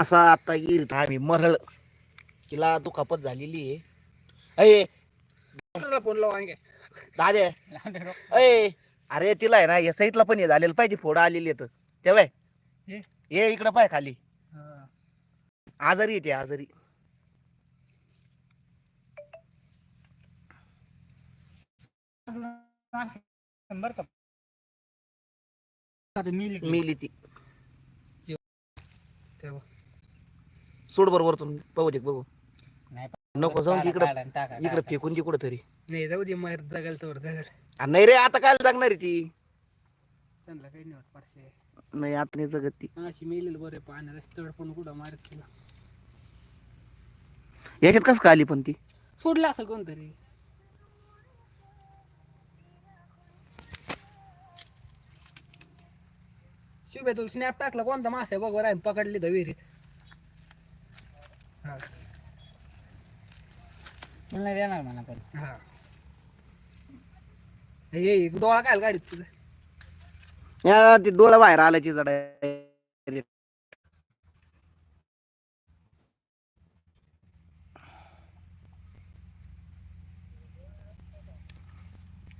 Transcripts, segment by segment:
असा आता येईल आम्ही मरळ. तिला दुखापत झालेली आहे. अये. फोन लावा दादे. अय. अरे तिला आहे ना या साईडला पण हे झालेलं पाहिजे फोडं आलेली येत तेव्हा हे? ये इकडं पाय खाली. आजारी येते आजारी. बर का आता मिली मिली ती. तेव्हा सोड बरोबर तुम्ही पाहू दे बघू. नाही नको जाऊन इकडं इकडं. फेकून दे कुठं तरी नाही जाऊ दे मार जगाल तर जगाल. नाही रे आता काय जगणार ती? त्यांना काही नाही होत पारशे नाही आता नाही जगत ती. अशी मेलेलं बरे पाण्यात रस्त्यावर पण कुठं मारत तिला. याच्यात कसं काय आली पण ती? सोडलं असं कोणतरी. शुभे तू स्नॅप टाकला कोणता मासा आहे बघ बरं पकडली तर विहिरीत. नाही देणार म्हणा पण. हा. हे डोळा काय गाडीत तुझं. या ती डोळा बाहेर आल्याची जड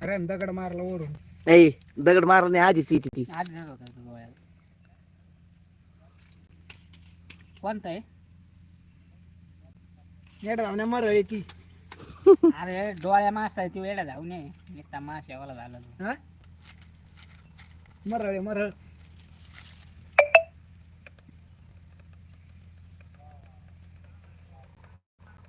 अरे दगड मारला ओढून नाही दगड मारणे आधीच येते ती. आज नाही कोणता आहे? नेट धावण्या मरळी ती. अरे डोळ्या मासा आहे ती वेळा जाऊ नये नुसता माशावाला झाला. मरळे मरळ.